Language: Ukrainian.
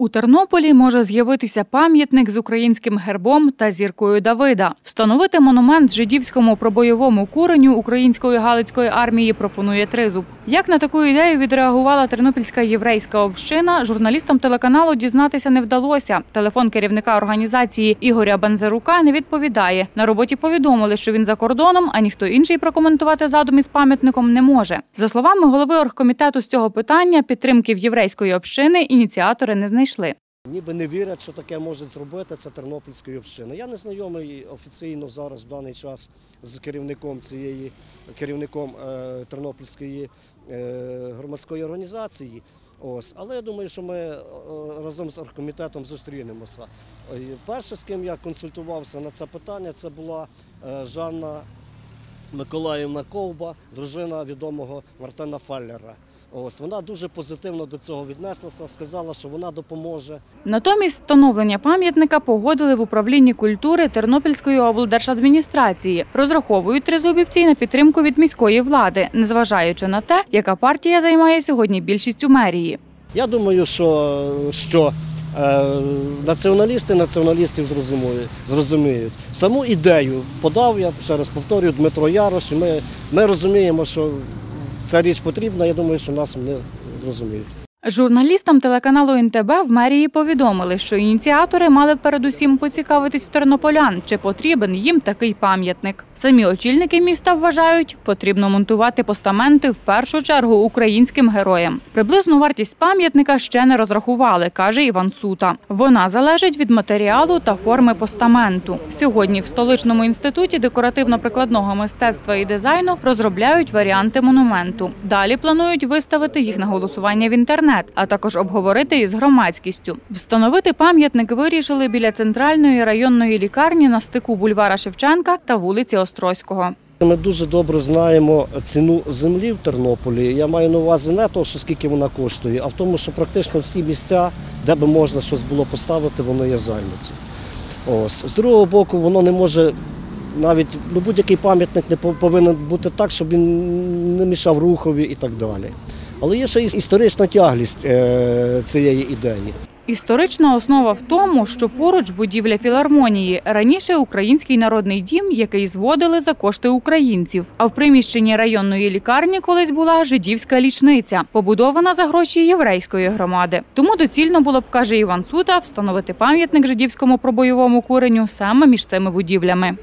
У Тернополі може з'явитися пам'ятник з українським гербом та зіркою Давида. Встановити монумент жидівському пробойовому куреню української галицької армії пропонує тризуб. Як на таку ідею відреагувала тернопільська єврейська община, журналістам телеканалу дізнатися не вдалося. Телефон керівника організації Ігоря Бензерука не відповідає. На роботі повідомили, що він за кордоном, а ніхто інший прокоментувати задум із пам'ятником не може. За словами голови оргкомітету з цього питання, підтримки в єврейської общини ініціатори не знайшли. Ніби не вірять, що таке може зробити це Тернопільської общини. Я не знайомий офіційно зараз в даний час з керівником цієї керівником е, Тернопільської е, громадської організації. Ось, але я думаю, що ми е, разом з оргкомітетом зустрінемося. Е, Перше, з ким я консультувався на це питання, це була е, Жанна Миколаївна Ковба, дружина відомого Мартина Фаллера. Ось вона дуже позитивно до цього віднеслася, сказала, що вона допоможе. Натомість встановлення пам'ятника погодили в управлінні культури Тернопільської облдержадміністрації. Розраховують тризубівці на підтримку від міської влади, незважаючи на те, яка партія займає сьогодні більшість у мерії. Я думаю, що, що е, націоналісти націоналістів зрозуміють, зрозуміють. Саму ідею подав, я ще раз повторюю, Дмитро Ярош, і ми, ми розуміємо, що ця річ потрібна, я думаю, що нас не зрозуміють. Журналістам телеканалу НТБ в мерії повідомили, що ініціатори мали передусім поцікавитись в тернополян, чи потрібен їм такий пам'ятник. Самі очільники міста вважають, потрібно монтувати постаменти в першу чергу українським героям. Приблизну вартість пам'ятника ще не розрахували, каже Іван Сута. Вона залежить від матеріалу та форми постаменту. Сьогодні в столичному інституті декоративно-прикладного мистецтва і дизайну розробляють варіанти монументу. Далі планують виставити їх на голосування в інтернет а також обговорити із громадськістю. Встановити пам'ятник вирішили біля центральної районної лікарні на стику бульвара Шевченка та вулиці Острозького. Ми дуже добре знаємо ціну землі в Тернополі. Я маю на увазі не того, що скільки вона коштує, а в тому, що практично всі місця, де би можна щось було поставити, воно є зайняті. Ось. З другого боку, воно не може навіть ну, будь-який пам'ятник не повинен бути так, щоб він не мішав рухові і так далі. Але є ще історична тяглість е, цієї ідеї. Історична основа в тому, що поруч будівля філармонії раніше український народний дім, який зводили за кошти українців. А в приміщенні районної лікарні колись була жидівська лічниця, побудована за гроші єврейської громади. Тому доцільно було б, каже Іван Сута, встановити пам'ятник жидівському пробойовому куреню саме між цими будівлями.